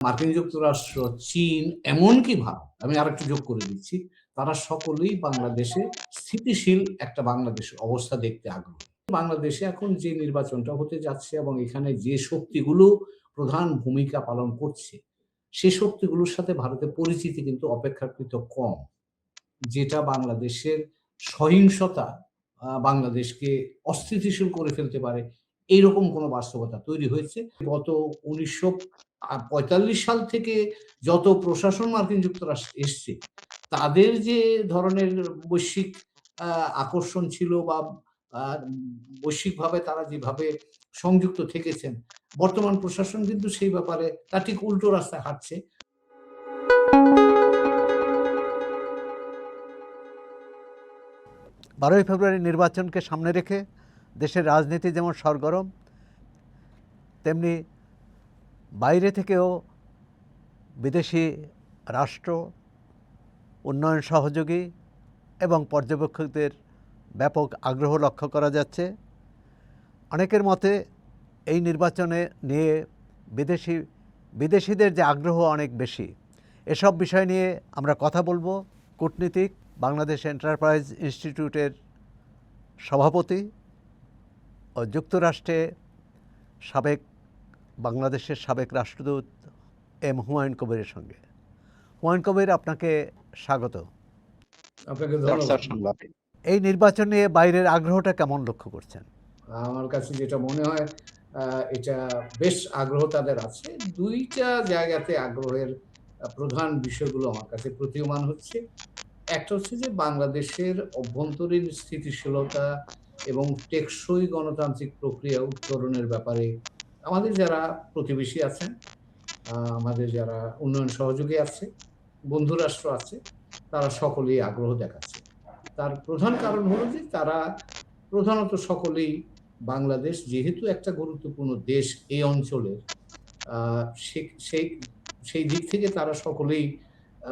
মার্কিন যুক্তরাষ্ট্র, চীন, এমনকি ভারত, আমি আরেকটু যোগ করে দিচ্ছি, তারা সকলেই বাংলাদেশে স্থিতিশীল একটা বাংলাদেশের অবস্থা দেখতে আগ্রহী। বাংলাদেশে এখন যে নির্বাচনটা হতে যাচ্ছে এবং এখানে যে শক্তিগুলো প্রধান ভূমিকা পালন করছে, সে শক্তিগুলোর সাথে ভারতের পরিচিতি কিন্তু অপেক্ষাকৃত কম, যেটা বাংলাদেশের সহিংসতা বাংলাদেশকে অস্থিতিশীল করে ফেলতে পারে। এইরকম কোনো বাস্তবতা তৈরি হয়েছে। গত উনিশশো পঁয়তাল্লিশ সাল থেকে যত প্রশাসন মার্কিন যুক্তরাষ্ট্র এসছে, তাদের যে ধরনের বৈশ্বিক আকর্ষণ ছিল বা বৈশ্বিকভাবে তারা যেভাবে সংযুক্ত থেকেছেন, বর্তমান প্রশাসন কিন্তু সেই ব্যাপারে তা ঠিক উল্টো রাস্তায় হাঁটছে। বারোই ফেব্রুয়ারি নির্বাচনকে সামনে রেখে দেশের রাজনীতি যেমন সরগরম, তেমনি বাইরে থেকেও বিদেশি রাষ্ট্র, উন্নয়ন সহযোগী এবং পর্যবেক্ষকদের ব্যাপক আগ্রহ লক্ষ্য করা যাচ্ছে। অনেকের মতে এই নির্বাচনে নিয়ে বিদেশি, বিদেশিদের যে আগ্রহ অনেক বেশি। এসব বিষয় নিয়ে আমরা কথা বলব। কূটনীতিক বাংলাদেশ এন্টারপ্রাইজ ইনস্টিটিউটের সভাপতি ও যুক্তরাষ্ট্রে সাবেক বাংলাদেশের সাবেক রাষ্ট্রদূত এম হুমায়ুন কবিরের সঙ্গে। হুমায়ুন কবির আপনাকে স্বাগত। এই নির্বাচন নিয়ে বাইরের আগ্রহটা কেমন লক্ষ্য করছেন? আমার কাছে যেটা মনে হয় আহ, এটা বেশ আগ্রহ তাদের আছে। দুইটা জায়গাতে আগ্রহের প্রধান বিষয়গুলো আমার কাছে প্রতীয়মান হচ্ছে। একটা হচ্ছে যে বাংলাদেশের অভ্যন্তরীণ স্থিতিশীলতা এবং টেকসই গণতান্ত্রিক প্রক্রিয়া উত্তরণের ব্যাপারে আমাদের যারা প্রতিবেশী আছেন আমাদের যারা উন্নয়ন সহযোগী আছে, বন্ধু রাষ্ট্র আছে, তারা সকলেই আগ্রহ দেখাচ্ছে। তার প্রধান কারণ হলো যে তারা প্রধানত সকলেই বাংলাদেশ যেহেতু একটা গুরুত্বপূর্ণ দেশ এই অঞ্চলের সেই সেই দিক থেকে তারা সকলেই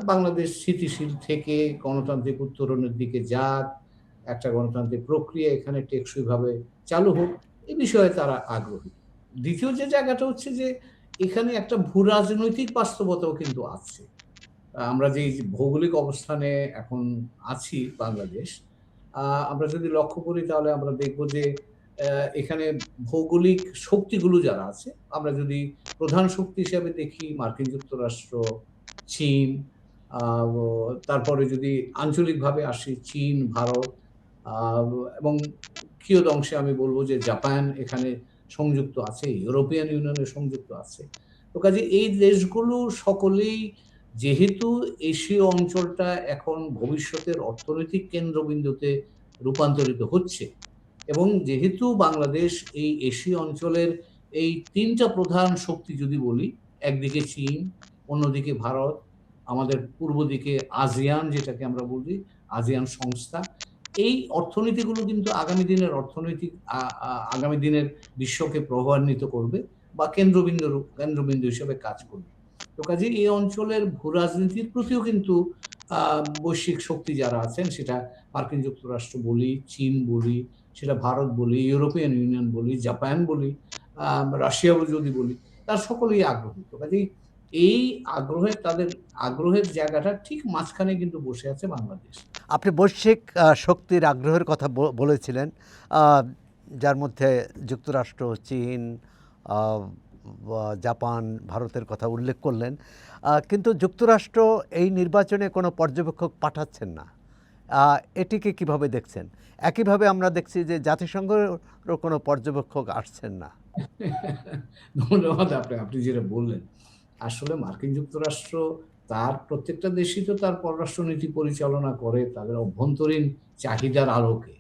বাংলাদেশ স্থিতিশীল থেকে গণতান্ত্রিক উত্তরণের দিকে যাক একটা গণতান্ত্রিক প্রক্রিয়া এখানে টেকসইভাবে চালু হোক, এ বিষয়ে তারা আগ্রহী। দ্বিতীয় যে জায়গাটা হচ্ছে যে, এখানে একটা ভূ রাজনৈতিক বাস্তবতাও কিন্তু আছে। আমরা যে ভৌগোলিক অবস্থানে এখন আছি বাংলাদেশ আমরা যদি লক্ষ্য করি তাহলে আমরা দেখব যে এখানে ভৌগোলিক শক্তিগুলো যারা আছে, আমরা যদি প্রধান শক্তি হিসেবে দেখি মার্কিন যুক্তরাষ্ট্র, চীন তারপরে যদি আঞ্চলিকভাবে আসি, চীন, ভারত এবং কিয়দ অংশে আমি বলব যে জাপান এখানে সংযুক্ত আছে, ইউরোপিয়ান ইউনিয়নে সংযুক্ত আছে। তো কাজে এই দেশগুলো সকলেই যেহেতু এশীয় অঞ্চলটা এখন ভবিষ্যতের অর্থনৈতিক কেন্দ্রবিন্দুতে রূপান্তরিত হচ্ছে এবং যেহেতু বাংলাদেশ এই এশীয় অঞ্চলের এই তিনটা প্রধান শক্তি যদি বলি, একদিকে চীন, অন্যদিকে ভারত, আমাদের পূর্ব দিকে আজিয়ান যেটাকে আমরা বলি আজিয়ান সংস্থা এই অর্থনীতিগুলো কিন্তু আগামী দিনের অর্থনৈতিক আগামী দিনের বিশ্বকে প্রভাবান্বিত করবে বা কেন্দ্রবিন্দু কেন্দ্রবিন্দু হিসেবে কাজ করবে। তো কাজে এই অঞ্চলের ভূ রাজনীতির প্রতিও কিন্তু বৈশ্বিক শক্তি যারা আছেন, সেটা মার্কিন যুক্তরাষ্ট্র বলি, চীন বলি, সেটা ভারত বলি, ইউরোপিয়ান ইউনিয়ন বলি, জাপান বলি রাশিয়া যদি বলি, তার সকলেই আগ্রহী। তো কাজেই এই আগ্রহের তাদের আগ্রহের জায়গাটা ঠিক মাঝখানে কিন্তু বসে আছে বাংলাদেশ। আপনি বৈশ্বিক শক্তির আগ্রহের কথা বলেছিলেন। যার মধ্যে যুক্তরাষ্ট্র চীন জাপান ভারতের কথা উল্লেখ করলেন। কিন্তু যুক্তরাষ্ট্র এই নির্বাচনে কোনো পর্যবেক্ষক পাঠাচ্ছেন না। এটিকে কীভাবে দেখছেন? একইভাবে আমরা দেখছি যে জাতিসংঘেরও কোনো পর্যবেক্ষক আসছেন না। ধন্যবাদ আপনি আপনি যেটা বললেন। আসলে মার্কিন যুক্তরাষ্ট্র তার প্রত্যেকটা দেশই তো তার পররাষ্ট্রনীতি পরিচালনা করে, তাদের অভ্যন্তরীণ চাহিদার আলোকে।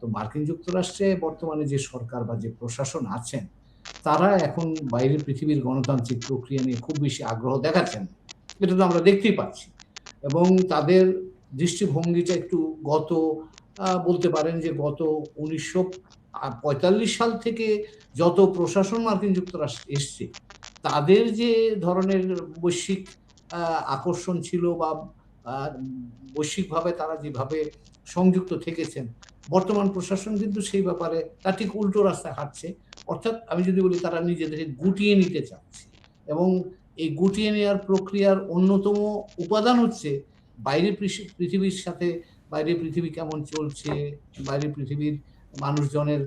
তো মার্কিন যুক্তরাষ্ট্রে বর্তমানে যে সরকার বা যে প্রশাসন আছেন, তারা এখন বাইরের পৃথিবীর গণতান্ত্রিক প্রক্রিয়া নিয়ে খুব বেশি আগ্রহ দেখাচ্ছেন এটা তো আমরা দেখতেই পাচ্ছি। এবং তাদের দৃষ্টিভঙ্গিটা একটু গত বলতে পারেন যে গত উনিশশো পঁয়তাল্লিশ সাল থেকে যত প্রশাসন মার্কিন যুক্তরাষ্ট্র এসছে তাদের যে ধরনের বৈশ্বিক আকর্ষণ ছিল বা বৈশ্বিকভাবে তারা যেভাবে সংযুক্ত থেকেছেন, বর্তমান প্রশাসন কিন্তু সেই ব্যাপারে তা ঠিক উল্টো রাস্তায় হাঁটছে। অর্থাৎ আমি যদি বলি তারা নিজেদেরকে গুটিয়ে নিতে চাচ্ছে এবং এই গুটিয়ে নেওয়ার প্রক্রিয়ার অন্যতম উপাদান হচ্ছে বাইরে পৃথিবীর সাথে, বাইরে পৃথিবী কেমন চলছে, বাইরে পৃথিবীর মানুষজনের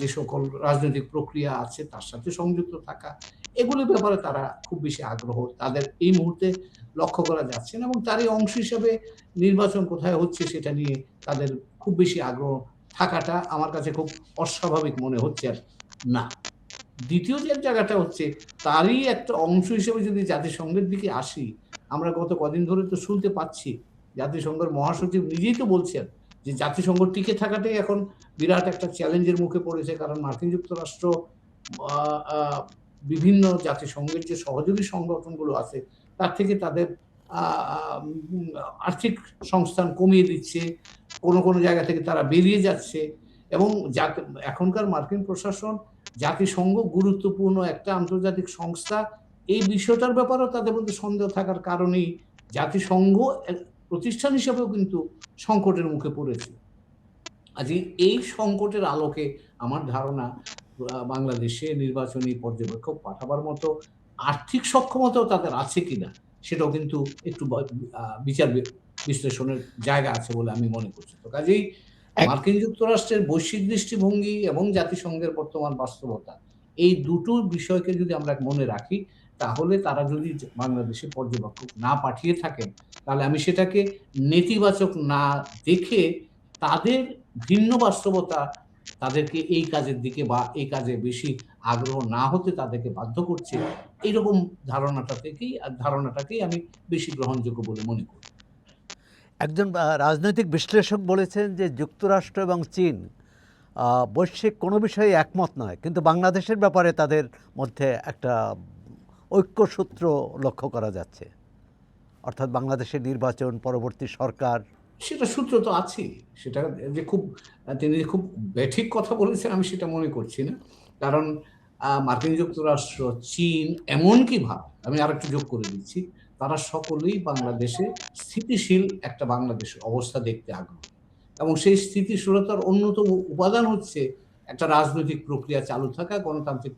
যে সকল রাজনৈতিক প্রক্রিয়া আছে তার সাথে সংযুক্ত থাকা এগুলোর ব্যাপারে তারা খুব বেশি আগ্রহ। তাদের এই মুহূর্তে লক্ষ্য করা যাচ্ছে না এবং তারই অংশ হিসাবে নির্বাচন কোথায় হচ্ছে সেটা নিয়ে তাদের খুব বেশি আগ্রহ থাকাটা আমার কাছে খুব অস্বাভাবিক মনে হচ্ছে আর না। দ্বিতীয় যে জায়গাটা হচ্ছে, তারই একটা অংশ হিসেবে যদি জাতিসংঘের দিকে আসি, আমরা গত কদিন ধরে তো শুনতে পাচ্ছি, জাতিসংঘের মহাসচিব নিজেই তো বলছেন যে জাতিসংঘ টিকে থাকাটাই এখন বিরাট একটা চ্যালেঞ্জের মুখে পড়েছে। কারণ মার্কিন যুক্তরাষ্ট্র বিভিন্ন জাতিসংঘের যে সহযোগী সংগঠনগুলো আছে, তার থেকে তাদের আর্থিক সংস্থান কমিয়ে দিচ্ছে, কোনো কোনো জায়গা থেকে তারা বেরিয়ে যাচ্ছে এবং এখনকার মার্কিন প্রশাসন জাতিসংঘ গুরুত্বপূর্ণ একটা আন্তর্জাতিক সংস্থা, এই বিষয়টার ব্যাপারেও তাদের মধ্যে সন্দেহ থাকার কারণেই জাতিসংঘ প্রতিষ্ঠান হিসেবেও কিন্তু সংকটের মুখে পড়েছে। আজ এই সংকটের আলোকে আমার ধারণা বাংলাদেশে নির্বাচনী পর্যবেক্ষক পাঠাবার মতো আর্থিক সক্ষমতাও তাদের আছে কিনা সেটাও কিন্তু একটু বিচার বিশ্লেষণের জায়গা আছে বলে আমি মনে করছি। তো কাজেই মার্কিন যুক্তরাষ্ট্রের বৈশ্বিক দৃষ্টিভঙ্গি এবং জাতিসংঘের বর্তমান বাস্তবতা এই দুটো বিষয়কে যদি আমরা মনে রাখি তাহলে তারা যদি বাংলাদেশে পর্যবেক্ষক না পাঠিয়ে থাকেন তাহলে আমি সেটাকে নেতিবাচক না দেখে তাদের ভিন্ন বাস্তবতা তাদেরকে এই কাজের দিকে বা এই কাজে বেশি আগ্রহ না হতে তাদেরকে বাধ্য করছে, এইরকম ধারণাটা থেকেই ধারণাটাকেই আমি বেশি গ্রহণযোগ্য বলে মনে করি। একজন রাজনৈতিক বিশ্লেষক বলেছেন যে যুক্তরাষ্ট্র এবং চীন বৈশ্বিক কোনো বিষয়ে একমত নয়, কিন্তু বাংলাদেশের ব্যাপারে তাদের মধ্যে একটা ঐক্যসূত্র লক্ষ্য করা যাচ্ছে। অর্থাৎ বাংলাদেশের নির্বাচন, পরবর্তী সরকার সেটা সূত্র তো আছে সেটা যে খুব, তিনি যে খুব ব্যাঠিক কথা বলেছেন, আমি সেটা মনে করছি না। কারণ মার্কিন যুক্তরাষ্ট্র, চীন এমনকি ভারত, আমি আরেকটু যোগ করে দিচ্ছি, তারা সকলেই বাংলাদেশে স্থিতিশীল একটা বাংলাদেশের অবস্থা দেখতে আগ্রহী। এবং সেই স্থিতিশীলতার অন্যতম উপাদান হচ্ছে একটা রাজনৈতিক প্রক্রিয়া চালু থাকা, গণতান্ত্রিক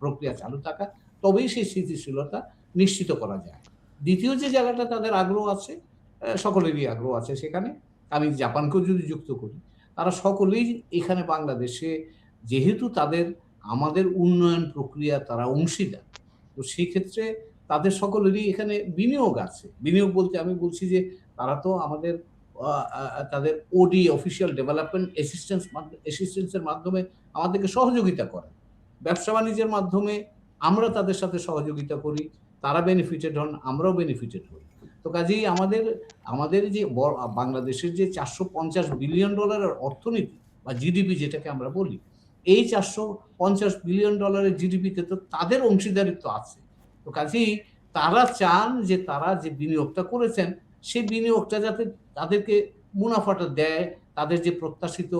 প্রক্রিয়া চালু থাকা, তবেই সেই স্থিতিশীলতা নিশ্চিত করা যায়। দ্বিতীয় যে জায়গাটা তাদের আগ্রহ আছে সকলেরই আগ্রহ আছে সেখানে। আমি জাপানকেও যদি যুক্ত করি, তারা সকলেই এখানে বাংলাদেশে যেহেতু তাদের, আমাদের উন্নয়ন প্রক্রিয়া তারা অংশীদার, তো সেক্ষেত্রে তাদের সকলেরই এখানে বিনিয়োগ আছে। বিনিয়োগ বলতে আমি বলছি যে, তারা তো আমাদের তাদের ওডি অফিসিয়াল ডেভেলপমেন্ট অ্যাসিস্ট্যান্স অ্যাসিস্ট্যান্সের মাধ্যমে আমাদেরকে সহযোগিতা করে। ব্যবসা বাণিজ্যের মাধ্যমে আমরা তাদের সাথে সহযোগিতা করি, তারা বেনিফিটেড হন, আমরাও বেনিফিটেড হই। তো কাজেই আমাদের আমাদের যে বাংলাদেশের যে চারশো পঞ্চাশ বিলিয়ন ডলারের অর্থনীতি বা জিডিপি যেটাকে আমরা বলি, এই চারশো পঞ্চাশ বিলিয়ন ডলারের জিডিপিতে তো তাদের অংশীদারিত্ব আছে। তো কাজেই তারা চান যে তারা যে বিনিয়োগটা করেছেন, সেই বিনিয়োগটা যাতে তাদেরকে মুনাফাটা দেয়, তাদের যে প্রত্যাশিত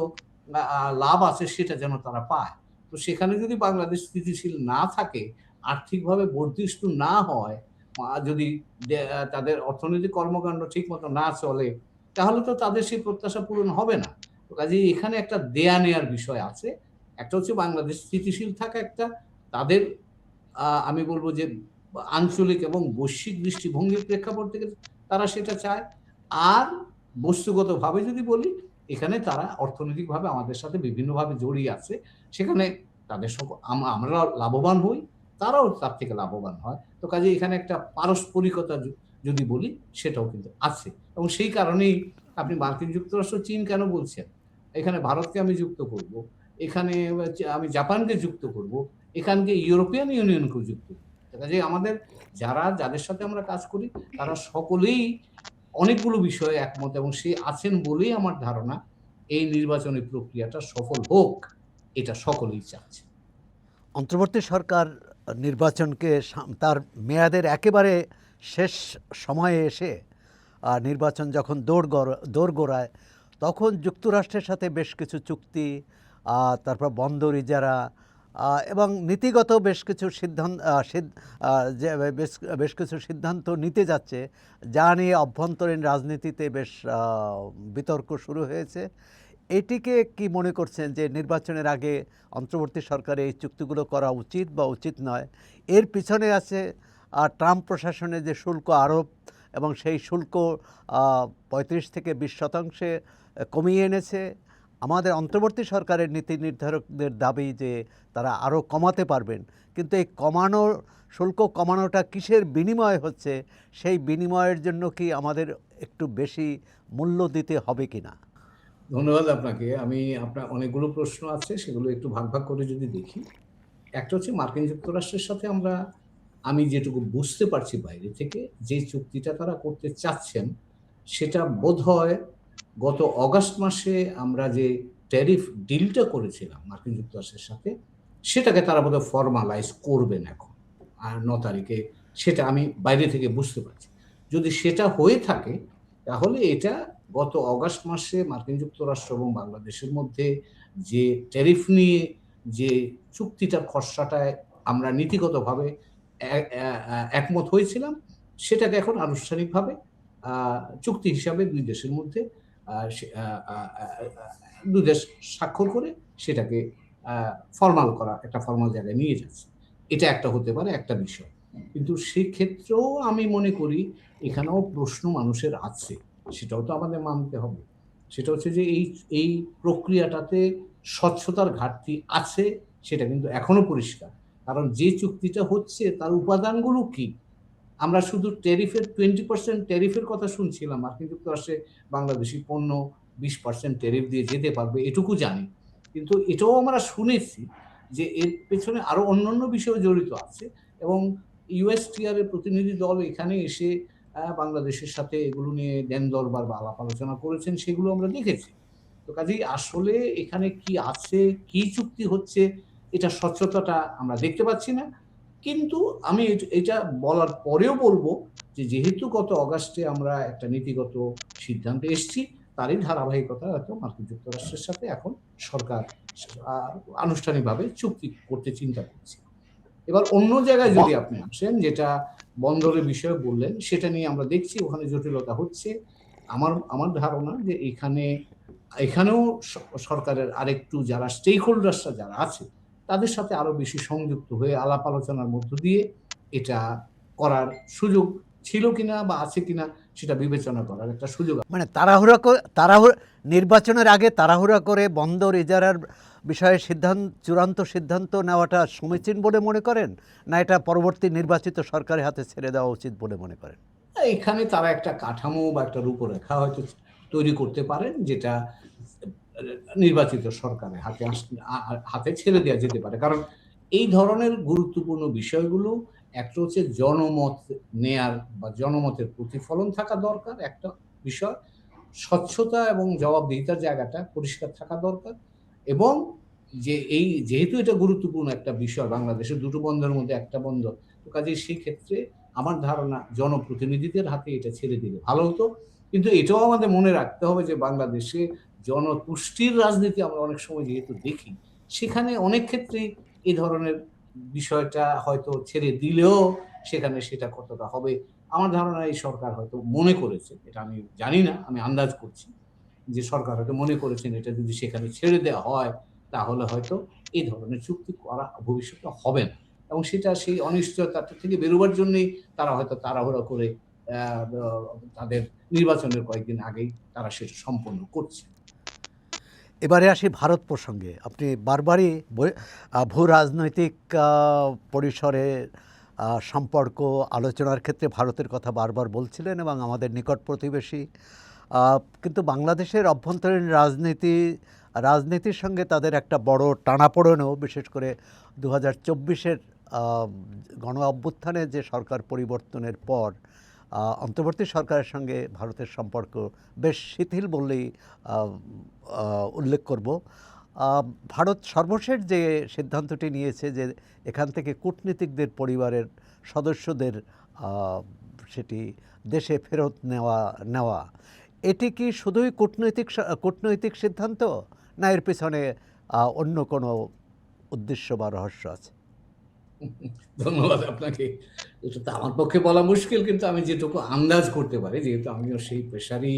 লাভ আছে সেটা যেন তারা পায়। তো সেখানে যদি বাংলাদেশ স্থিতিশীল না থাকে, আর্থিকভাবে বর্ধিষ্ণু না হয় যদি তাদের অর্থনৈতিক কর্মকাণ্ড ঠিক মতো না চলে, তাহলে তো তাদের সেই প্রত্যাশা পূরণ হবে না। কাজে এখানে একটা দেয়া নেয়ার বিষয় আছে। একটা হচ্ছে বাংলাদেশ স্থিতিশীল থাকা একটা, তাদের আমি বলব যে আঞ্চলিক এবং বৈশ্বিক দৃষ্টিভঙ্গির প্রেক্ষাপট থেকে তারা সেটা চায়। আর বস্তুগতভাবে যদি বলি, এখানে তারা অর্থনৈতিকভাবে আমাদের সাথে বিভিন্নভাবে জড়িয়ে আছে। সেখানে তাদের আমরা লাভবান হই। তারাও তার থেকে লাভবান হয়। তো কাজে এখানে একটা পারস্পরিকতা যদি বলি, সেটাও কিন্তু আছে। এবং সেই কারণেই আপনি মার্কিন যুক্তরাষ্ট্র, চীন কেন বলছেন? এখানে ভারতকে আমি যুক্ত করব, এখানে আমি জাপানকে যুক্ত করব, এখানকে ইউরোপিয়ান ইউনিয়নকেও যুক্ত কাজে আমাদের যারা, যাদের সাথে আমরা কাজ করি, তারা সকলেই অনেকগুলো বিষয়ে একমত এবং সে আছেন বলেই আমার ধারণা এই নির্বাচনী প্রক্রিয়াটা সফল হোক, এটা সকলেই চাচ্ছে। অন্তর্বর্তী সরকার নির্বাচনকে তার মেয়াদের একেবারে শেষ সময়ে এসে নির্বাচন যখন দৌড় দৌড় গোড়ায়, তখন যুক্তরাষ্ট্রের সাথে বেশ কিছু চুক্তি তারপর বন্দর ইজারা এবং নীতিগত বেশ কিছু সিদ্ধান্ত বেশ কিছু সিদ্ধান্ত নিতে যাচ্ছে, যা নিয়ে অভ্যন্তরীণ রাজনীতিতে বেশ বিতর্ক শুরু হয়েছে। এটিকে কি মনে করছেন যে নির্বাচনের আগে অন্তর্বর্তী সরকারে এই চুক্তিগুলো করা উচিত বা উচিত নয়? এর পিছনে আছে ট্রাম্প প্রশাসনে যে শুল্ক আরোপ এবং সেই শুল্ক পঁয়ত্রিশ থেকে বিশ শতাংশে কমিয়ে এনেছে। আমাদের অন্তর্বর্তী সরকারের নীতি নির্ধারকদের দাবি যে তারা আরও কমাতে পারবেন। কিন্তু এই কমানো, শুল্ক কমানোটা কিসের বিনিময় হচ্ছে? সেই বিনিময়ের জন্য কি আমাদের একটু বেশি মূল্য দিতে হবে কি না ধন্যবাদ আপনাকে। আমি আপনার অনেকগুলো প্রশ্ন আছে, সেগুলো একটু ভাগ ভাগ করে যদি দেখি। একটা হচ্ছে মার্কিন যুক্তরাষ্ট্রের সাথে আমরা, আমি যেটুকু বুঝতে পারছি বাইরে থেকে, যে চুক্তিটা তারা করতে চাচ্ছেন, সেটা বোধহয় গত অগাস্ট মাসে আমরা যে ট্যারিফ ডিলটা করেছিলাম মার্কিন যুক্তরাষ্ট্রের সাথে, সেটাকে তারা বোধহয় ফর্মালাইজ করবেন এখন। আর ন তারিখে সেটা আমি বাইরে থেকে বুঝতে পারছি। যদি সেটা হয়ে থাকে, তাহলে এটা গত অগাস্ট মাসে মার্কিন যুক্তরাষ্ট্র এবং বাংলাদেশের মধ্যে যে ট্যারিফ নিয়ে যে চুক্তিটার খসড়াটায় আমরা নীতিগতভাবে একমত হয়েছিলাম, সেটাকে এখন আনুষ্ঠানিকভাবে চুক্তি হিসাবে দুই দেশের মধ্যে দুই দেশ স্বাক্ষর করে সেটাকে ফর্মাল করা, একটা ফর্মাল জায়গায় নিয়ে যাচ্ছে। এটা একটা হতে পারে, একটা বিষয়। কিন্তু সেক্ষেত্রেও আমি মনে করি এখানেও প্রশ্ন মানুষের আছে। সেটাও তো আমাদের মানতে হবে। সেটা হচ্ছে যে এই এই প্রক্রিয়াটাতে স্বচ্ছতার ঘাটতি আছে, সেটা কিন্তু এখনও পরিষ্কার। কারণ যে চুক্তিটা হচ্ছে, তার উপাদানগুলো কি? আমরা শুধু ট্যারিফের টোয়েন্টি পার্সেন্ট ট্যারিফের কথা শুনছিলাম, মার্কিন যুক্তরাষ্ট্রে বাংলাদেশি পণ্য বিশ পার্সেন্ট ট্যারিফ দিয়ে যেতে পারবে, এটুকু জানি। কিন্তু এটাও আমরা শুনেছি যে এর পেছনে আরও অন্যান্য বিষয় জড়িত আছে এবং ইউএসটিআর এর প্রতিনিধি দল এখানে এসে বাংলাদেশের সাথে এগুলো নিয়ে দেন দরবার বা আলাপ আলোচনা করেছেন, সেগুলো আমরা দেখেছি তো কাজেই আসলে এখানে কি আছে, কি চুক্তি হচ্ছে, এটা স্বচ্ছতাটা আমরা দেখতে পাচ্ছি না। কিন্তু আমি এটা বলার পরেও বলব যে যেহেতু গত অগাস্টে আমরা একটা নীতিগত সিদ্ধান্তে এসেছি, তারই ধারাবাহিকতা হয়তো মার্কিন যুক্তরাষ্ট্রের সাথে এখন সরকার আনুষ্ঠানিকভাবে চুক্তি করতে চিন্তা করছে। এবার অন্য জায়গায় যদি আপনি আসেন যেটা বন্দরের বিষয়ে বললেন সেটা নিয়ে আমরা দেখছি ওখানে জটিলতা হচ্ছে। আমার আমার ধারণা যে এখানে এখানেও সরকারের আরেকটু যারা স্টেক হোল্ডার্সরা যারা আছে তাদের সাথে আরও বেশি সংযুক্ত হয়ে আলাপ আলোচনার মধ্য দিয়ে এটা করার সুযোগ ছিল কিনা বা আছে কিনা সেটা বিবেচনা করার একটা সুযোগ মানে তাড়াহুড়া তাড়াহুড়া নির্বাচনের আগে তাড়াহুড়া করে বন্দর ইজারার বিষয়ে সিদ্ধান্ত চূড়ান্ত সিদ্ধান্ত নেওয়াটা সমীচীন বলে মনে করেন? না এটা পরবর্তী নির্বাচিত সরকারের হাতে ছেড়ে দেওয়া উচিত বলে মনে করেন? এখানে তারা একটা কাঠামো বা একটা রূপরেখা হয়তো তৈরি করতে পারেন যেটা নির্বাচিত সরকারের হাতে হাতে ছেড়ে দেওয়া যেতে পারে। কারণ এই ধরনের গুরুত্বপূর্ণ বিষয়গুলো একটা হচ্ছে জনমত নেয়ার বা জনমতের প্রতিফলন থাকা দরকার একটা বিষয়। স্বচ্ছতা এবং জবাবদিহিতার জায়গাটা পরিষ্কার থাকা দরকার এবং যে এই যেহেতু এটা গুরুত্বপূর্ণ একটা বিষয়, বাংলাদেশের দুটো বন্ধের মধ্যে একটা বন্ধ তো কাজেই সেই ক্ষেত্রে আমার ধারণা জনপ্রতিনিধিদের হাতে এটা ছেড়ে দিলে ভালো হতো। কিন্তু এটাও আমাদের মনে রাখতে হবে যে বাংলাদেশে জনতুষ্টির রাজনীতি আমরা অনেক সময় যেহেতু দেখি, সেখানে অনেক ক্ষেত্রেই এই ধরনের বিষয়টা হয়তো ছেড়ে দিলেও সেখানে সেটা কতটা হবে, আমার ধারণা এই সরকার হয়তো মনে করেছে, এটা আমি জানি না, আমি আন্দাজ করছি যে সরকার হয়তো মনে করেছেন এটা যদি সেখানে ছেড়ে দেওয়া হয়, তাহলে হয়তো এই ধরনের চুক্তি করা ভবিষ্যতে হবে না। এবং সেটা সেই অনিশ্চয়তা থেকে বেরোবার জন্যই তারা হয়তো তাড়াহুড়া করে তাদের নির্বাচনের কয়েকদিন আগেই তারা সেটা সম্পন্ন করছে। এবারে আসি ভারত প্রসঙ্গে। আপনি বারবারই ভূ রাজনৈতিক পরিসরে সম্পর্ক, আলোচনার ক্ষেত্রে ভারতের কথা বারবার বলছিলেন এবং আমাদের নিকট প্রতিবেশী। কিন্তু বাংলাদেশের অভ্যন্তরীণ রাজনীতি, রাজনীতির সঙ্গে তাদের একটা বড় টানাপোড়েনও, বিশেষ করে দু হাজার চব্বিশের গণ অভ্যুত্থানে যে সরকার পরিবর্তনের পর অন্তর্বর্তী সরকারের সঙ্গে ভারতের সম্পর্ক বেশ শিথিল বললেই উল্লেখ করব। ভারত সর্বশেষ যে সিদ্ধান্তটি নিয়েছে যে এখান থেকে কূটনীতিকদের পরিবারের সদস্যদের সেটি দেশে ফেরত নেওয়া নেওয়া, এটি কি শুধুই কূটনৈতিক কূটনৈতিক সিদ্ধান্ত না এর পিছনে অন্য কোনো উদ্দেশ্য বা রহস্য আছে? ধন্যবাদ আপনাকে। এটা তো আমার পক্ষে বলা মুশকিল, কিন্তু আমি যেটুকু আন্দাজ করতে পারি, যেহেতু আমিও সেই পেশারই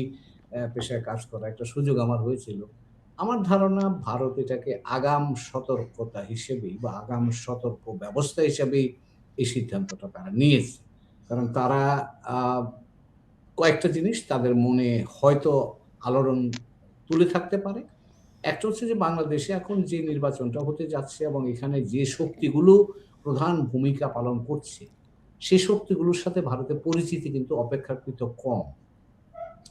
পেশায় কাজ করা একটা সুযোগ আমার হয়েছিল। আমার ধারণা ভারত এটাকে আগাম সতর্কতা হিসেবেই বা আগাম সতর্ক ব্যবস্থা হিসেবেই এই সিদ্ধান্তটা তারা নিয়েছে। কারণ তারা কয়েকটা জিনিস তাদের মনে হয়তো আলোড়ন তুলে থাকতে পারে। একটা হচ্ছে যে বাংলাদেশে এখন যে নির্বাচনটা হতে যাচ্ছে এবং এখানে যে শক্তিগুলো প্রধান ভূমিকা পালন করছে সেই শক্তিগুলোর সাথে ভারতের পরিচিতি কিন্তু অপেক্ষাকৃত কম।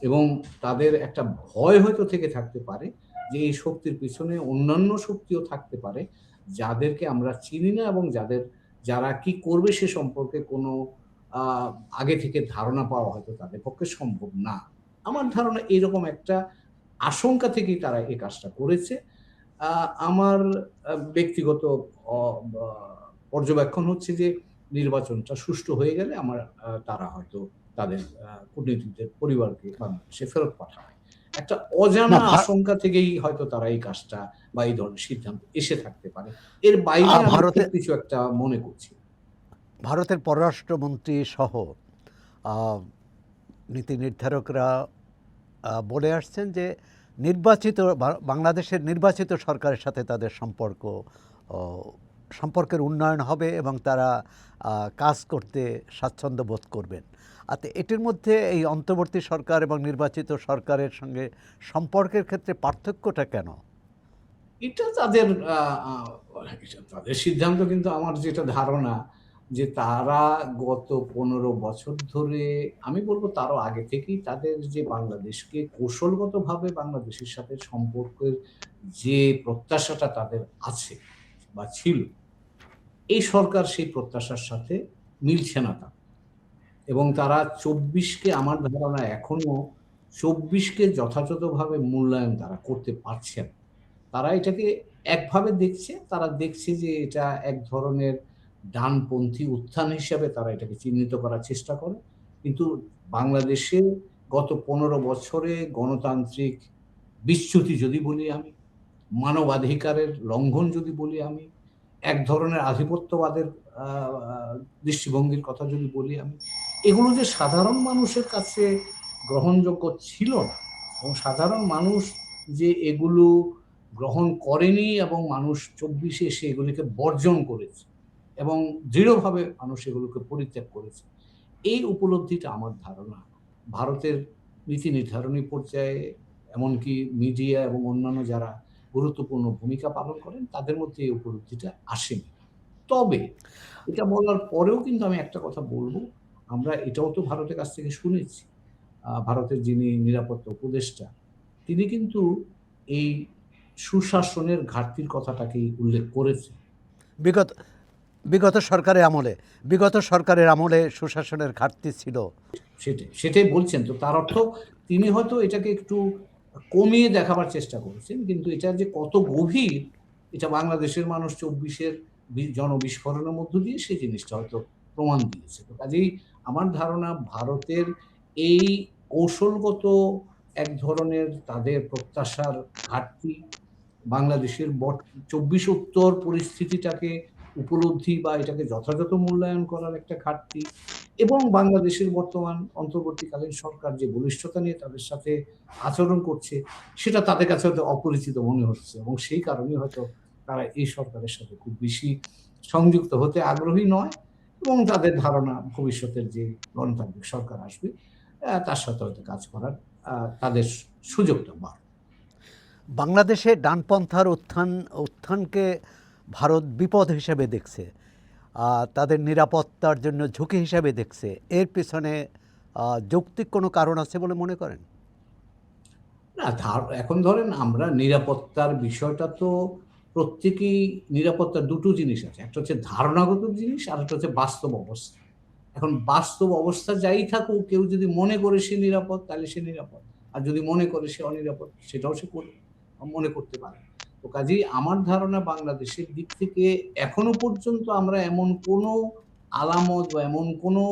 এবং তাদের একটা ভয় হয়তো থেকে থাকতে পারে যে এই শক্তির পিছনে অন্যান্য শক্তিও থাকতে পারে, যাদেরকে আমরা চিনি না এবং যাদের, যারা কি করবে সে সম্পর্কে কোনো আগে থেকে ধারণা পাওয়া হয়তো তাদের পক্ষে সম্ভব না। আমার ধারণা এরকম একটা আশঙ্কা থেকেই তারা এই কাজটা করেছে। আমার ব্যক্তিগত পর্যবেক্ষণ হচ্ছে যে নির্বাচনটা সুষ্ঠু হয়ে গেলে আমার তারা হয়তো তাদের কূটনীতিকদের পরিবারকে বাংলাদেশে ফেরত পাঠাবে। একটা অজানা আশঙ্কা থেকেই হয়তো তারা এই কাজটা বা এই ধরনের সিদ্ধান্ত এসে থাকতে পারে। এর বাইরে আহ, আমি ভারতে- কিছু একটা মনে করছি। ভারতের পররাষ্ট্রমন্ত্রী সহ নীতি নির্ধারকরা বলে আসছেন যে নির্বাচিত বাংলাদেশের নির্বাচিত সরকারের সাথে তাদের সম্পর্ক সম্পর্কের উন্নয়ন হবে এবং তারা কাজ করতে স্বাচ্ছন্দ্য বোধ করবেন। আর এটির মধ্যে এই অন্তর্বর্তী সরকার এবং নির্বাচিত সরকারের সঙ্গে সম্পর্কের ক্ষেত্রে পার্থক্যটা কেন? এটা তাদের তাদের সিদ্ধান্ত, কিন্তু আমার যেটা ধারণা যে তারা গত পনেরো বছর ধরে, আমি বলব তারও আগে থেকেই তাদের যে বাংলাদেশকে কৌশলগতভাবে বাংলাদেশের সাথে সম্পর্কের যে প্রত্যাশাটা তাদের আছে বা ছিল এই সরকার সেই প্রত্যাশার সাথে মিলছে না তা। এবং তারা চব্বিশকে আমার ধারণা এখনও চব্বিশকে যথাযথভাবে মূল্যায়ন তারা করতে পারছে না। তারা এটাকে একভাবে দেখছে, তারা দেখছে যে এটা এক ধরনের ডানপন্থী উত্থান হিসাবে তারা এটাকে চিহ্নিত করার চেষ্টা করে। কিন্তু বাংলাদেশে গত পনেরো বছরে গণতান্ত্রিক বিচ্যুতি যদি বলি আমি, মানবাধিকারের লঙ্ঘন যদি বলি আমি এক ধরনের আধিপত্যবাদের দৃষ্টিভঙ্গির কথা যদি বলি আমি, এগুলো যে সাধারণ মানুষের কাছে গ্রহণযোগ্য ছিল না এবং সাধারণ মানুষ যে এগুলো গ্রহণ করেনি এবং মানুষ চব্বিশে এসে এগুলিকে বর্জন করেছে এবং দৃঢ়ভাবে মানুষ এগুলোকে পরিত্যাগ করেছে, এই উপলব্ধিটা আমার ধারণা। ভারতের নীতি নির্ধারণী পর্যায়ে, এমনকি মিডিয়া এবং অন্যান্য যারা গুরুত্বপূর্ণ ভূমিকা পালন করেন তাদের মধ্যে এই উপলব্ধিটা আসেনি। তবে এটা বলার পরেও কিন্তু আমি একটা কথা বলব আমরা এটাও তো ভারতের কাছ থেকে শুনেছি ভারতের যিনি নিরাপত্তা উপদেষ্টা তিনি কিন্তু এই সুশাসনের ঘাটতির কথাটাকেই উল্লেখ করেছে বিগত বিগত সরকারের আমলে বিগত সরকারের আমলে সুশাসনের ঘাটতি ছিল। সেটাই সেটাই বলছেন তো তার অর্থ তিনি হয়তো এটাকে একটু কমিয়ে দেখাবার চেষ্টা করেছেন, কিন্তু এটা যে কত গভীর, এটা বাংলাদেশের মানুষ চব্বিশের জনবিস্ফোরণের মধ্য দিয়ে সেই জিনিসটা হয়তো প্রমাণ দিয়েছে। তো কাজেই আমার ধারণা ভারতের এই কৌশলগত এক ধরনের তাদের প্রত্যাশার ঘাটতি, বাংলাদেশের বট, চব্বিশ উত্তর পরিস্থিতিটাকে উপলব্ধি বা এটাকে যথাযথ মূল্যায়ন করার একটা ঘাটতি এবং বাংলাদেশের বর্তমান অন্তর্বর্তীকালীন সরকার যে বলিষ্ঠতা নিয়ে তাদের সাথে আচরণ করছে, সেটা তাদের কাছে হয়তো অপরিচিত মনে হচ্ছে এবং সেই কারণে হয়তো তারা এই সরকারের সাথে খুব বেশি সংযুক্ত হতে আগ্রহী নয় এবং তাদের ধারণা ভবিষ্যতের যে গণতান্ত্রিক সরকার আসবে তার সাথে হয়তো কাজ করার তাদের সুযোগটা বাড়বে। বাংলাদেশে ডানপন্থার উত্থান, উত্থানকে ভারত বিপদ হিসেবে দেখছে। তাদের নিরাপত্তার জন্য ঝুঁকি হিসাবে দেখছে। এর পিছনে যৌক্তিক কোনো কারণ আছে বলে মনে করেন? না এখন ধরেন আমরা নিরাপত্তার বিষয়টা তো প্রত্যেকেই, নিরাপত্তার দুটো জিনিস আছে। একটা হচ্ছে ধারণাগত জিনিস, আর একটা হচ্ছে বাস্তব অবস্থা। এখন বাস্তব অবস্থা যাই থাকুক, কেউ যদি মনে করে সে নিরাপদ, তাহলে সে নিরাপদ। আর যদি মনে করে সে অনিরাপদ, সেটাও সে মনে করতে পারে। কাজেই আমার ধারণা বাংলাদেশের দিক থেকে এখনও পর্যন্ত আমরা এমন কোনো আলামত বা এমন কোনো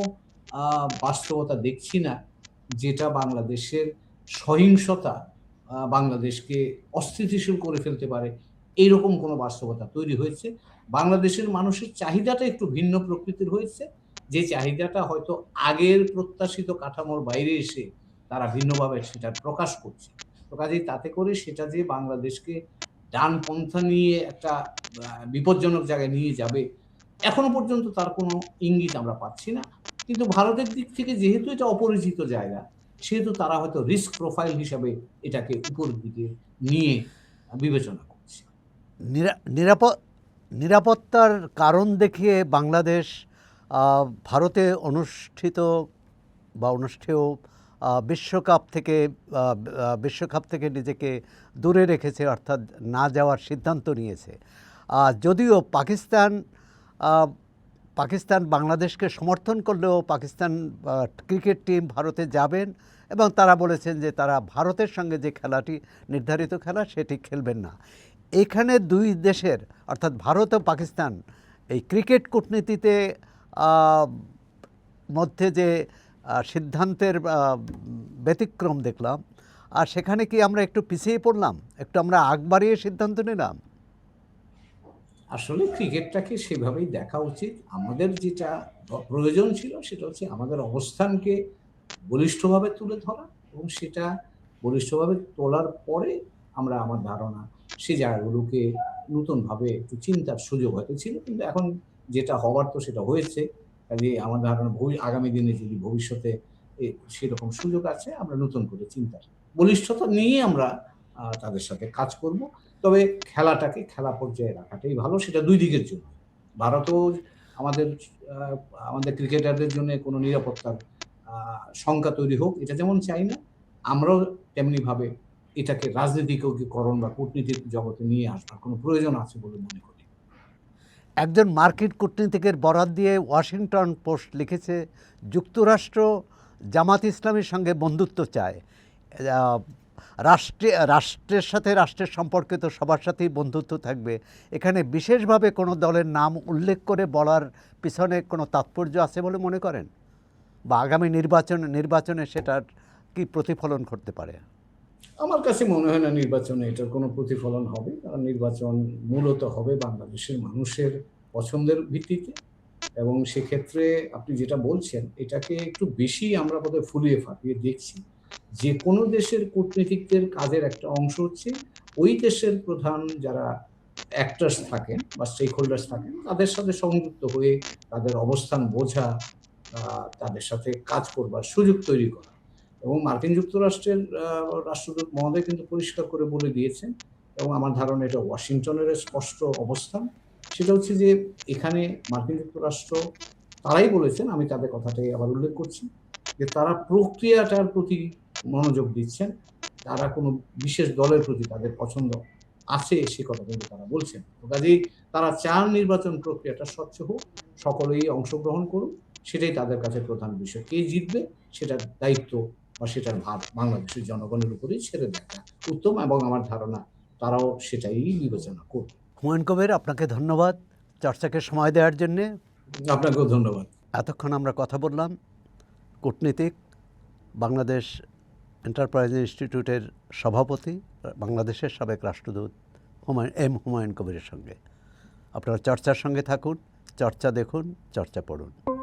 বাস্তবতা দেখছি না যেটা বাংলাদেশের সহিংসতা বাংলাদেশকে অস্থিতিশীল করে ফেলতে পারে। এইরকম কোনো বাস্তবতা তৈরি হয়েছে। বাংলাদেশের মানুষের চাহিদাটা একটু ভিন্ন প্রকৃতির হয়েছে। যে চাহিদাটা হয়তো আগের প্রত্যাশিত কাঠামোর বাইরে এসে তারা ভিন্নভাবে সেটা প্রকাশ করছে। তো কাজেই তাতে করে সেটা যে বাংলাদেশকে ডানপন্থা নিয়ে একটা বিপজ্জনক জায়গায় নিয়ে যাবে, এখনও পর্যন্ত তার কোনো ইঙ্গিত আমরা পাচ্ছি না। কিন্তু ভারতের দিক থেকে যেহেতু এটা অপরিচিত জায়গা, সেহেতু তারা হয়তো রিস্ক প্রোফাইল হিসাবে এটাকে উপরের দিকে নিয়ে বিবেচনা করছে। নিরাপত্তার কারণ দেখিয়ে বাংলাদেশ ভারতে অনুষ্ঠিত বা অনুষ্ঠেয় বিশ্বকাপ থেকে বিশ্বকাপ থেকে নিজেকে দূরে রেখেছে, অর্থাৎ না যাওয়ার সিদ্ধান্ত নিয়েছে। যদিও পাকিস্তান পাকিস্তান বাংলাদেশকে সমর্থন করলেও পাকিস্তান ক্রিকেট টিম ভারতে যাবেন এবং তারা বলেছেন যে তারা ভারতের সঙ্গে যে খেলাটি, নির্ধারিত খেলা, সেটি খেলবেন না। এখানে দুই দেশের, অর্থাৎ ভারত ও পাকিস্তান, এই ক্রিকেট কূটনীতিতে মধ্যে যে সিদ্ধান্তের ব্যতিক্রম দেখলাম। আর সেখানে কি আমরা একটু পিছিয়ে পড়লাম? একটু আমরা আগ বাড়িয়ে সিদ্ধান্ত নিলাম? আসলে ক্রিকেটটাকে সেভাবেই দেখা উচিত। আমাদের যেটা প্রয়োজন ছিল সেটা হচ্ছে আমাদের অবস্থানকে বলিষ্ঠভাবে তুলে ধরা এবং সেটা বলিষ্ঠভাবে তোলার পরে আমরা আমার ধারণা সে জায়গাগুলোকে নতুনভাবে একটু চিন্তার সুযোগ হয়তো ছিল। কিন্তু এখন যেটা হওয়ার তো সেটা হয়েছে। কাজে আমার ধারণা আগামী দিনে যদি ভবিষ্যতে সেরকম সুযোগ আছে, আমরা নতুন করে চিন্তার বলিষ্ঠতা নিয়ে আমরা তাদের সাথে কাজ করব। তবে খেলাটাকে খেলা পর্যায়ে রাখাটাই ভালো, সেটা দুই দিকের জন্য। ভারতও আমাদের আমাদের ক্রিকেটারদের জন্য কোনো নিরাপত্তার শঙ্কা তৈরি হোক, এটা যেমন চাই না, আমরাও তেমনি ভাবে এটাকে রাজনীতিকরণ বা কূটনীতিক জগতে নিয়ে আসবার কোনো প্রয়োজন আছে বলে মনে করি। একজন মার্কিন কূটনীতিকের বরাত দিয়ে ওয়াশিংটন পোস্ট লিখেছে, যুক্তরাষ্ট্র জামাত ইসলামের সঙ্গে বন্ধুত্ব চায়। রাষ্ট্রে, রাষ্ট্রের সাথে রাষ্ট্রের সম্পর্কে তো সবার সাথেই বন্ধুত্ব থাকবে। এখানে বিশেষভাবে কোনো দলের নাম উল্লেখ করে বলার পিছনে কোনো তাৎপর্য আছে বলে মনে করেন? বা আগামী নির্বাচন, নির্বাচনে সেটার কি প্রতিফলন করতে পারে? আমার কাছে মনে হয় না নির্বাচনে এটার কোনো প্রতিফলন হবে, কারণ নির্বাচন মূলত হবে বাংলাদেশের মানুষের পছন্দের ভিত্তিতে। এবং সেক্ষেত্রে আপনি যেটা বলছেন, এটাকে একটু বেশি আমরা বোধহয় ফুলিয়ে ফাটিয়ে দেখছি। যে কোনো দেশের কূটনীতিকদের কাজের একটা অংশ হচ্ছে, ওই দেশের প্রধান যারা অ্যাক্টার্স থাকেন বা স্টেক হোল্ডার্স থাকেন, তাদের সাথে সংযুক্ত হয়ে তাদের অবস্থান বোঝা তাদের সাথে কাজ করবার সুযোগ তৈরি করা। এবং মার্কিন যুক্তরাষ্ট্রের রাষ্ট্রদূত মহোদয় কিন্তু পরিষ্কার করে বলে দিয়েছেন এবং আমার ধারণা এটা ওয়াশিংটনের স্পষ্ট অবস্থান। সেটা হচ্ছে যে এখানে মার্কিন যুক্তরাষ্ট্র তারাই বলেছেন, আমি তাদের কথাটাই আবার উল্লেখ করছি, যে তারা প্রক্রিয়াটার প্রতি মনোযোগ দিচ্ছেন, তারা কোনো বিশেষ দলের প্রতি তাদের পছন্দ আছে সে কথা কিন্তু তারা বলছেন। তো কাজেই তারা চান নির্বাচন প্রক্রিয়াটা স্বচ্ছ হোক, সকলেই অংশগ্রহণ করুক, সেটাই তাদের কাছে প্রধান বিষয়। কে জিতবে সেটার দায়িত্ব বা সেটার ভাব বাংলাদেশের জনগণের উপরেই ছেড়ে দেখা উত্তম এবং আমার ধারণা তারাও সেটাই বিবেচনা করবে। হুমায়ুন কবির আপনাকে ধন্যবাদ চর্চাকে সময় দেওয়ার জন্যে। আপনাকেও ধন্যবাদ। এতক্ষণ আমরা কথা বললাম কূটনীতিক বাংলাদেশ এন্টারপ্রাইজ ইনস্টিটিউটের সভাপতি বাংলাদেশের সাবেক রাষ্ট্রদূত হুমায়ুন এম হুমায়ুন কবিরের সঙ্গে। আপনারা চর্চার সঙ্গে থাকুন চর্চা দেখুন চর্চা পড়ুন।